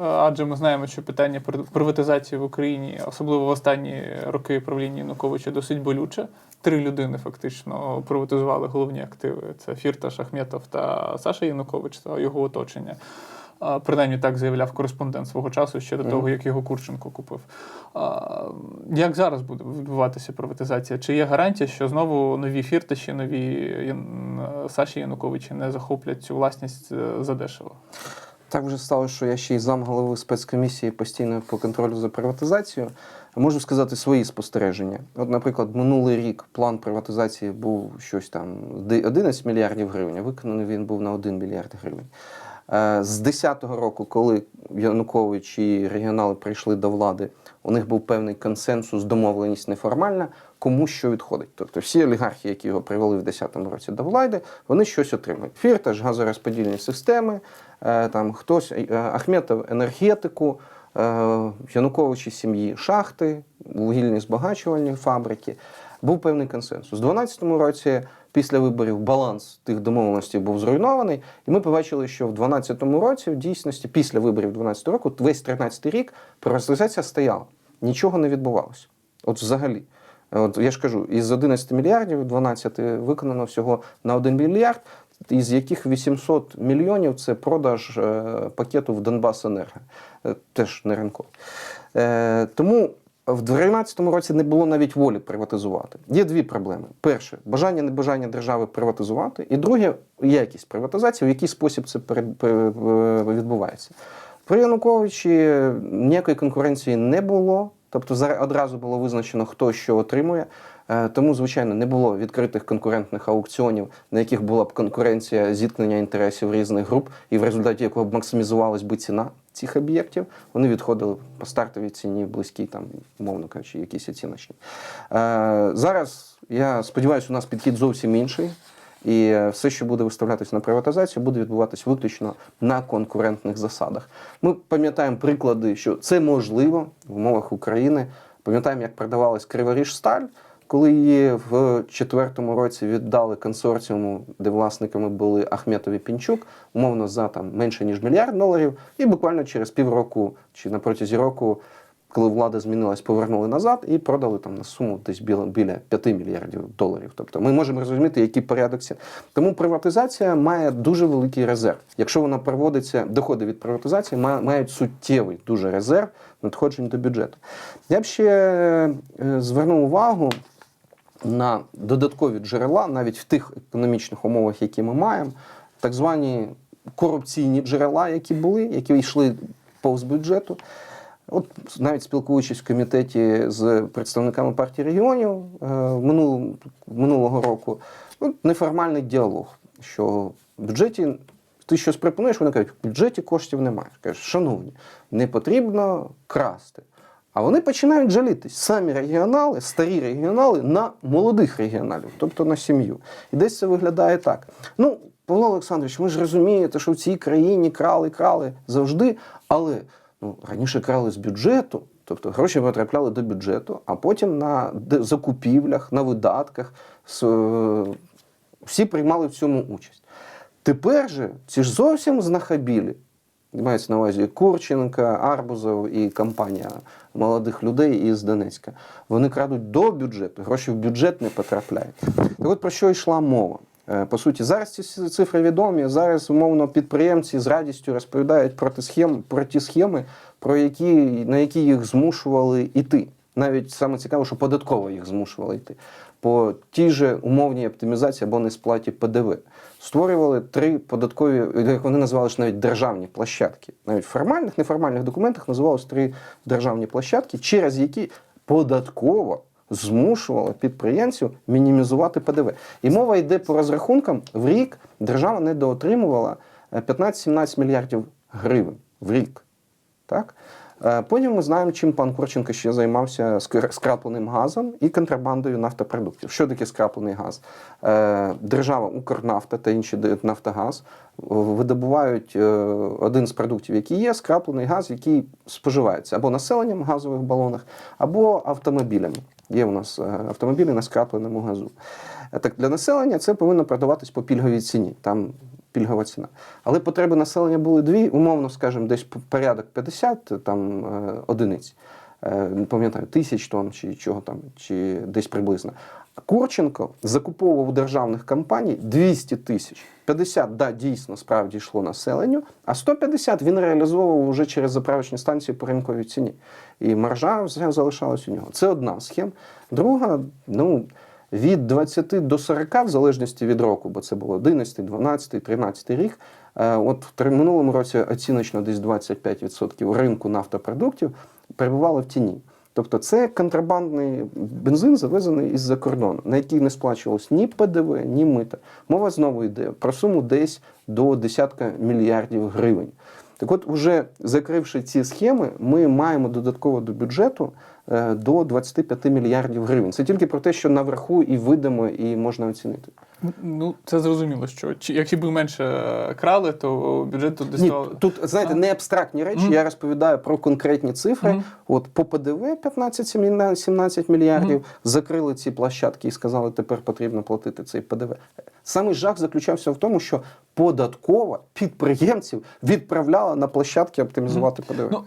Адже ми знаємо, що питання при- приватизації в Україні, особливо в останні роки правління Януковича, досить болюче. Три людини фактично приватизували головні активи: це Фірташ, Ахметов та Саша Янукович та його оточення. Принаймні так заявляв кореспондент свого часу ще до того, як його Курченко купив. Як зараз буде відбуватися приватизація? Чи є гарантія, що знову нові фірташі, нові Саші Януковичі не захоплять цю власність е, задешево? Так вже стало, що я ще й зам голови спецкомісії постійно по контролю за приватизацією. Можу сказати свої спостереження. От, наприклад, минулий рік план приватизації був щось там 11 мільярдів гривень, а виконаний він був на 1 мільярд гривень. Е, З 10-го року, коли Янукович і регіонали прийшли до влади, у них був певний консенсус, домовленість неформальна, кому що відходить. Тобто всі олігархи, які його привели в 10-му році до влади, вони щось отримують. Фірташ, газорозподільні системи, е, там хтось е, Ахметов енергетику, Януковичі сім'ї шахти, вугільні збагачувальні фабрики. Був певний консенсус. У 2012 році, після виборів, баланс тих домовленостей був зруйнований, і ми побачили, що в 2012 році, в дійсності, після виборів 2012 року, весь 13 рік приватизація стояла. Нічого не відбувалося. От взагалі. От я ж кажу, із 11 мільярдів 12 виконано всього на 1 мільярд, із яких 800 мільйонів це продаж е, пакету в Донбасенерго. Е, теж не ринково. Е, тому в 2013 році не було навіть волі приватизувати. Є дві проблеми: перше бажання небажання держави приватизувати, і друге якість приватизації, в який спосіб це пе- відбувається. При Януковичі ніякої конкуренції не було. Тобто одразу було визначено, хто що отримує. Е, Тому, звичайно, не було відкритих конкурентних аукціонів, на яких була б конкуренція зіткнення інтересів різних груп, і в результаті якого б максимізувалась би ціна цих об'єктів. Вони відходили по стартовій ціні, близькій там, умовно кажучи, якісь оціночні. Е, Зараз я сподіваюся, у нас підхід зовсім інший. І е, все, що буде виставлятися на приватизацію, буде відбуватися виключно на конкурентних засадах. Ми пам'ятаємо приклади, що це можливо в умовах України. Пам'ятаємо, як продавалась Криворіжсталь, коли її в четвертому році віддали консорціуму, де власниками були Ахметов і Пінчук, умовно за там менше ніж мільярд доларів, і буквально через півроку чи на протязі року коли влада змінилась, повернули назад і продали там на суму десь біля, біля 5 мільярдів доларів. Тобто ми можемо розуміти, який порядок цін. Тому приватизація має дуже великий резерв. Якщо вона проводиться, доходи від приватизації ма- мають суттєвий дуже резерв надходжень до бюджету. Я б ще е, звернув увагу на додаткові джерела, навіть в тих економічних умовах, які ми маємо, так звані корупційні джерела, які були, які йшли повз бюджету. От навіть спілкуючись в комітеті з представниками партії регіонів е, минулого, року, ну, неформальний діалог, що в бюджеті ти щось пропонуєш, вони кажуть, в бюджеті коштів немає. Кажуть, шановні, не потрібно красти. А вони починають жалітись. Самі регіонали, старі регіонали на молодих регіоналів, тобто на сім'ю. І десь це виглядає так. Ну, Павло Олександрович, ви ж розумієте, що в цій країні крали, крали завжди, але раніше крали з бюджету, тобто гроші потрапляли до бюджету, а потім на закупівлях, на видатках е, всі приймали в цьому участь. Тепер же ці ж зовсім знахабілі. Мається на увазі Курченка, Арбузов і компанія молодих людей із Донецька. Вони крадуть до бюджету, гроші в бюджет не потрапляють. Так от про що йшла мова? Е, По суті, зараз ці цифри відомі. Зараз, умовно, підприємці з радістю розповідають про ті схеми, про ті схеми, про які, на які їх змушували йти. Навіть саме цікаво, що податково їх змушували йти. По тій же умовній оптимізації або несплаті ПДВ. Створювали три податкові, як вони називали навіть державні площадки. Навіть в формальних, неформальних документах називалось три державні площадки, через які податково змушувала підприємців мінімізувати ПДВ. І мова йде по розрахункам, в рік держава недоотримувала е, 15-17 мільярдів гривень в рік. Так? Е, Потім ми знаємо, чим пан Курченко ще займався скр- скрапленим газом і контрабандою нафтопродуктів. Що таке скраплений газ? Е, Держава Укрнафта та інші Нафтогаз е, видобувають е, один з продуктів, який є, скраплений газ, який споживається або населенням в газових балонах, або автомобілями. Є у нас е, автомобілі на скрапленому газу. Е, Так для населення це повинно продаватись по пільговій ціні. Там пільгова ціна. Але потреби населення були дві, умовно, скажімо, десь порядок 50 там, е, одиниць. Не пам'ятаю, тисяч тонн чи чого там, чи десь приблизно. Курченко закуповував державних компаній 200 тисяч. 50, да, дійсно, справді йшло населенню, а 150 він реалізовував вже через заправочні станції по ринковій ціні. І маржа залишалась у нього. Це одна схема. Друга, ну, від 20 до 40, в залежності від року, бо це було 11, 12, 13 рік. Е, От в минулому році оціночно десь 25% ринку нафтопродуктів перебувало в тіні. Тобто це контрабандний бензин, завезений із-за кордону, на який не сплачувалось ні ПДВ, ні мита. Мова знову йде про суму десь до десятка мільярдів гривень. Так от, уже закривши ці схеми, ми маємо додатково до бюджету е, до 25 мільярдів гривень. Це тільки про те, що наверху і видимо, і можна оцінити. Ну, це зрозуміло, що чи, якщо б менше е, крали, то бюджет тут Ні, діставав. тут знаєте, не абстрактні речі. Мгм. Я розповідаю про конкретні цифри. Мгм. От по ПДВ 15-17 мільярдів закрили ці площадки і сказали, тепер потрібно платити цей ПДВ. Самий жах заключався в тому, що податкова підприємців відправляла на площадки оптимізувати ПДВ. Ну,